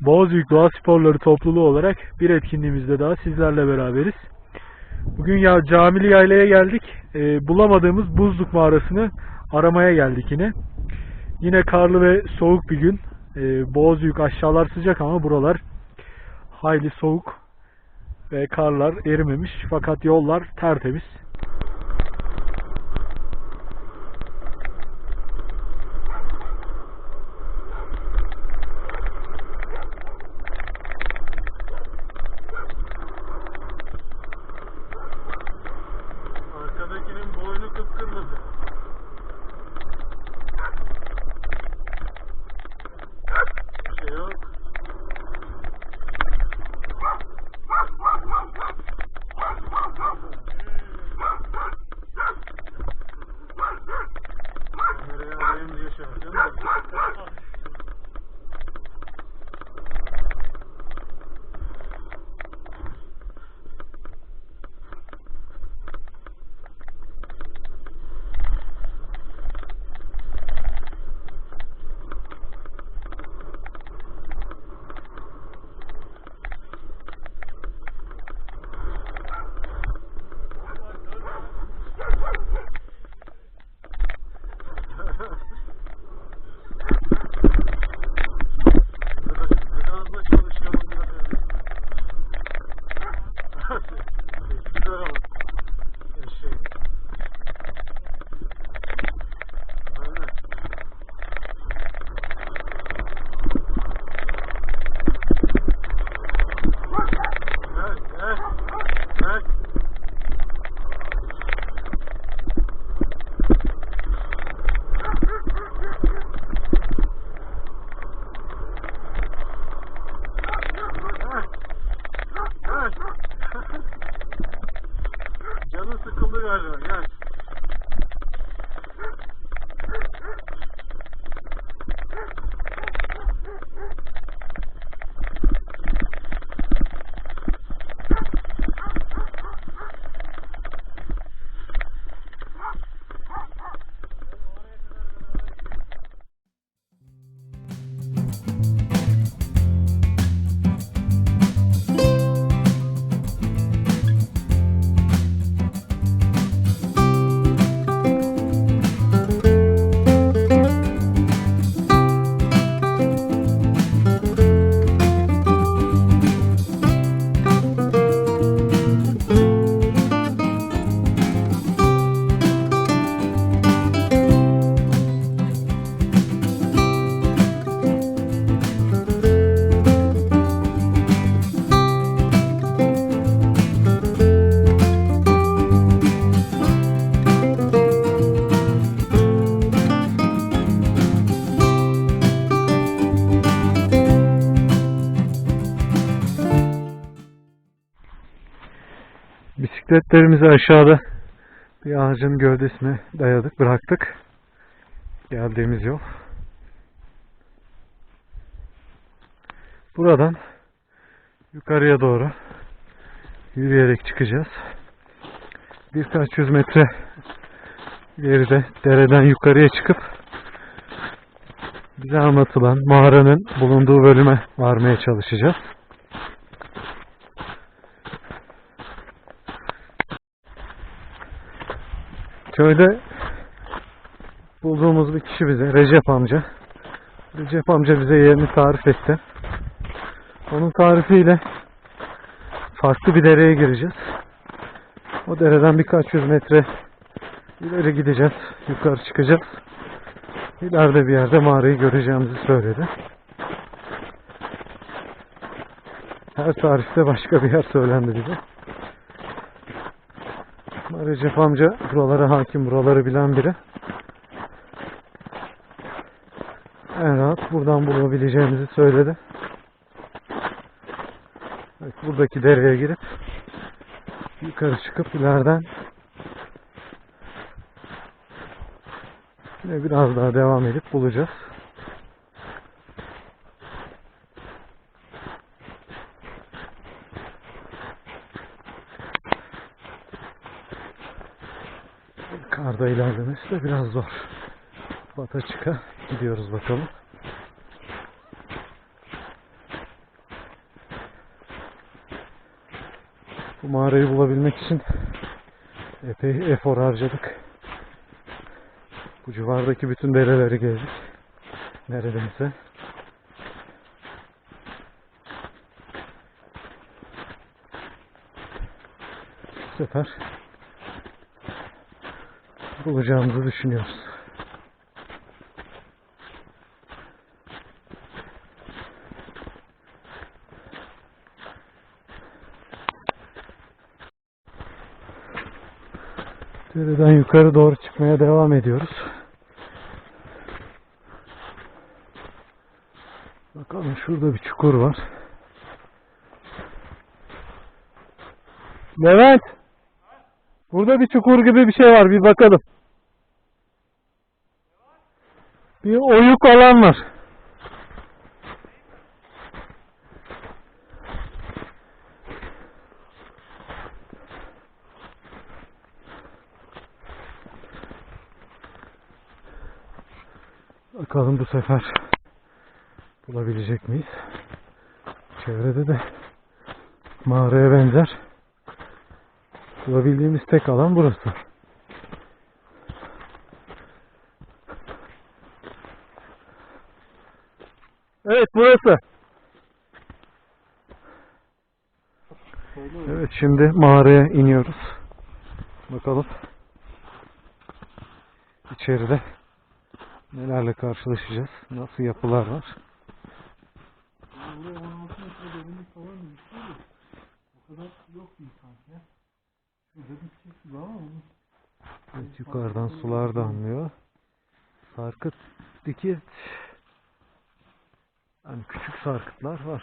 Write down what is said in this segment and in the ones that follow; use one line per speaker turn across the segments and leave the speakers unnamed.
Boğazbüyük Doğa Sporları topluluğu olarak bir etkinliğimizde daha sizlerle beraberiz. Bugün ya Camili Yayla'ya geldik. Ee, bulamadığımız buzluk mağarasını aramaya geldik yine. Yine karlı ve soğuk bir gün. Ee, Boğazbüyük aşağılar sıcak ama buralar hayli soğuk ve karlar erimemiş fakat yollar tertemiz. Bisikletlerimizi aşağıda bir ağacın gövdesine dayadık, bıraktık. Geldiğimiz yol. Buradan yukarıya doğru yürüyerek çıkacağız. Birkaç yüz metre geride dereden yukarıya çıkıp bize anlatılan mağaranın bulunduğu bölüme varmaya çalışacağız. Köyde bulduğumuz bir kişi bize, Recep amca. Recep amca bize yerini tarif etti. Onun tarifiyle farklı bir dereye gireceğiz. O dereden birkaç yüz metre ileri gideceğiz. Yukarı çıkacağız. İleride bir yerde mağarayı göreceğimizi söyledi. Her tarifte başka bir yer söylendi bize. Recep amca buralara hakim, buraları bilen biri. En rahat buradan bulabileceğimizi söyledi. Evet, buradaki dereye girip yukarı çıkıp ileriden yine biraz daha devam edip bulacağız. Karda ilerlemesi de biraz zor. Bata çıka gidiyoruz bakalım. Bu mağarayı bulabilmek için epey efor harcadık. Bu civardaki bütün dereleri gezdik. Neredeyse. Bu sefer bulacağımızı düşünüyoruz. Dereden yukarı doğru çıkmaya devam ediyoruz. Bakalım şurada bir çukur var. Levent! Burada bir çukur gibi bir şey var. Bir bakalım. Bir oyuk alan var. Bakalım bu sefer bulabilecek miyiz? Çevrede de mağaraya benzer bulabildiğimiz tek alan burası. Evet burası. Evet şimdi mağaraya iniyoruz. Bakalım içeride nelerle karşılaşacağız. Nasıl yapılar var.
Buraya 16 metre derinlik falan demişler de o kadar yok değil sanki. Şurada bir gibi ama onun
Evet, yukarıdan sular damlıyor. Sarkıt, dikit. Hani küçük sarkıtlar var.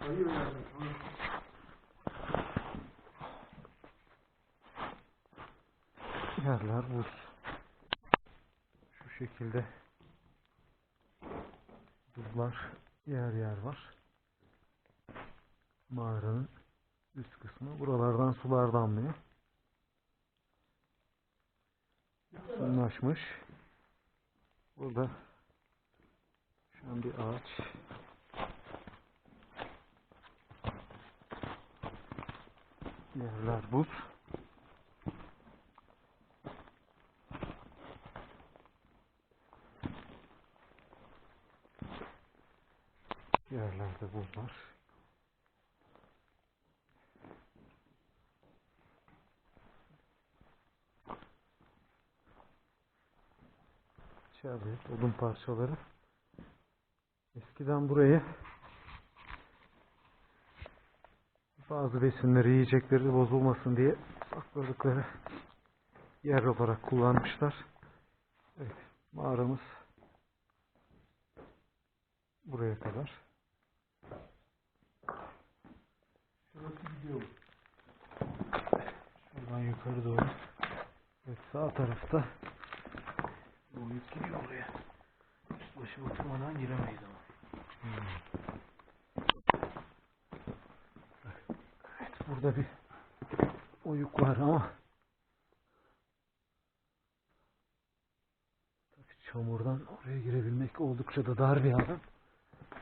yani.
Yerler buz. Şu şekilde buzlar yer yer var. Mağaranın üst kısmı. Buralardan sular damlıyor. Sınlaşmış. Burada şu an bir ağaç. Yerler buz. Yerlerde buz var. İçeride odun parçaları. Eskiden burayı bazı besinleri, yiyecekleri bozulmasın diye sakladıkları yer olarak kullanmışlar. Evet, mağaramız buraya kadar.
Şurası gidiyor. Şuradan yukarı doğru.
Evet, sağ tarafta
Boyut başı batırmadan giremeyiz ama.
evet, burada bir oyuk var ama tabii çamurdan oraya girebilmek oldukça da dar bir alan.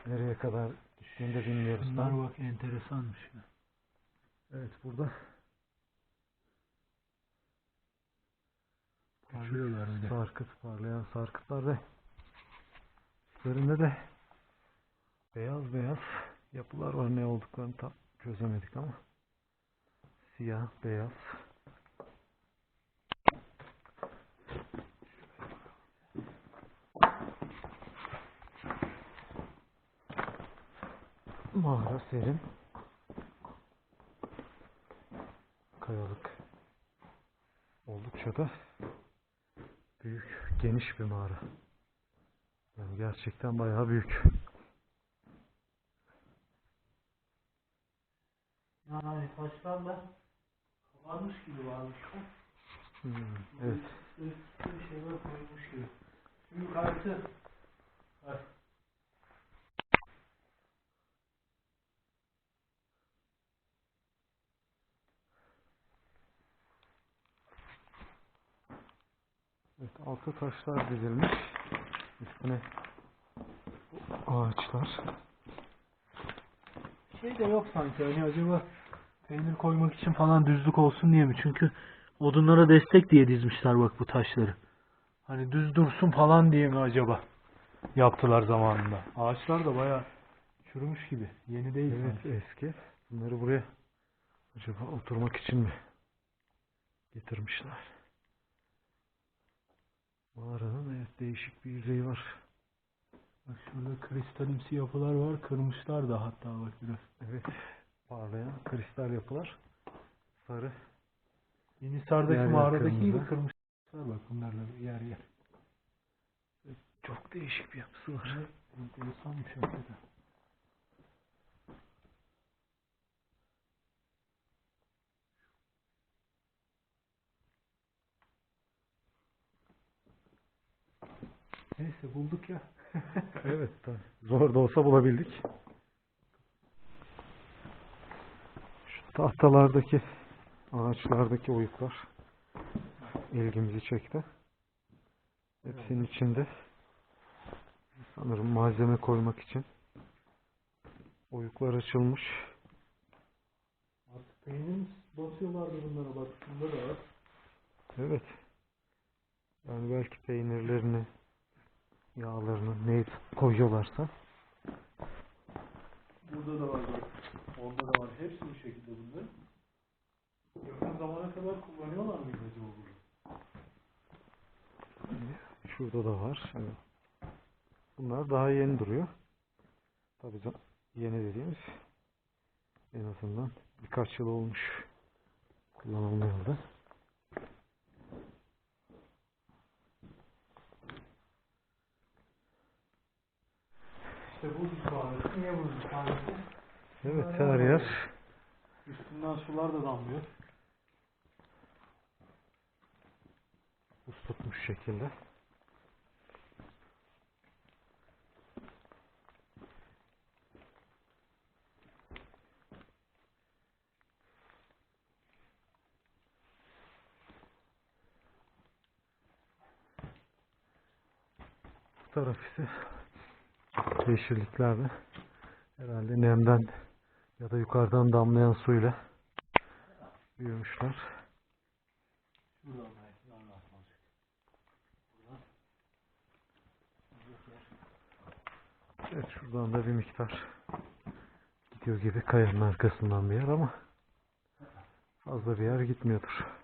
Nereye kadar düştüğünü de bilmiyoruz.
Bunlar bak enteresanmış.
Evet burada
Parlıyorlar bir de.
sarkıt parlayan sarkıtlar ve üzerinde de beyaz beyaz yapılar var. Ne olduklarını tam çözemedik ama. Siyah beyaz. Mağara serin. Kayalık oldukça da büyük, geniş bir mağara. Gerçekten bayağı büyük.
Yani taşlarla kabarmış gibi varmış.
Hmm, evet.
Üstüne bir şeyler koyulmuş gibi. Şimdi kartı. Bak.
evet. Altı taşlar dizilmiş. Üstüne ağaçlar.
Şey de yok sanki hani acaba peynir koymak için falan düzlük olsun diye mi? Çünkü odunlara destek diye dizmişler bak bu taşları. Hani düz dursun falan diye mi acaba? Yaptılar zamanında. Ağaçlar da baya çürümüş gibi. Yeni değil
Evet
sanki.
eski. Bunları buraya acaba oturmak için mi getirmişler? Mağaranın evet değişik bir yüzeyi var.
Bak şurada kristalimsi yapılar var. Kırmışlar da hatta bak biraz.
Evet. Parlayan kristal yapılar. Sarı.
Yenisar'daki
Yer
mağaradaki gibi kırmışlar bak bunlarla yer yer.
Çok değişik bir yapısı var.
Enteresanmış hakikaten. Neyse bulduk ya.
Evet. Zor da olsa bulabildik. Şu tahtalardaki ağaçlardaki oyuklar ilgimizi çekti. Hepsinin içinde sanırım malzeme koymak için oyuklar açılmış.
Artık peynir basıyorlardı bunlara bak. Bunda da var.
Evet. Yani belki peynirlerini, yağlarını ne koyuyorlarsa
Burada da var bak. Onda da var. Hepsi bu şekilde bunların. Yakın zamana kadar kullanıyorlar mıydı acaba bunu?
Şurada da var. Evet. Bunlar daha yeni duruyor. Tabii yeni dediğimiz en azından birkaç yıl olmuş kullanılmayalı da.
Niye buzluk tanesi?
Evet her yer
Üstünden sular da damlıyor.
buz tutmuş şekilde. Bu taraf ise yeşilliklerle herhalde nemden ya da yukarıdan damlayan suyla büyümüşler. Evet şuradan da bir miktar gidiyor gibi kayanın arkasından bir yer ama fazla bir yer gitmiyordur.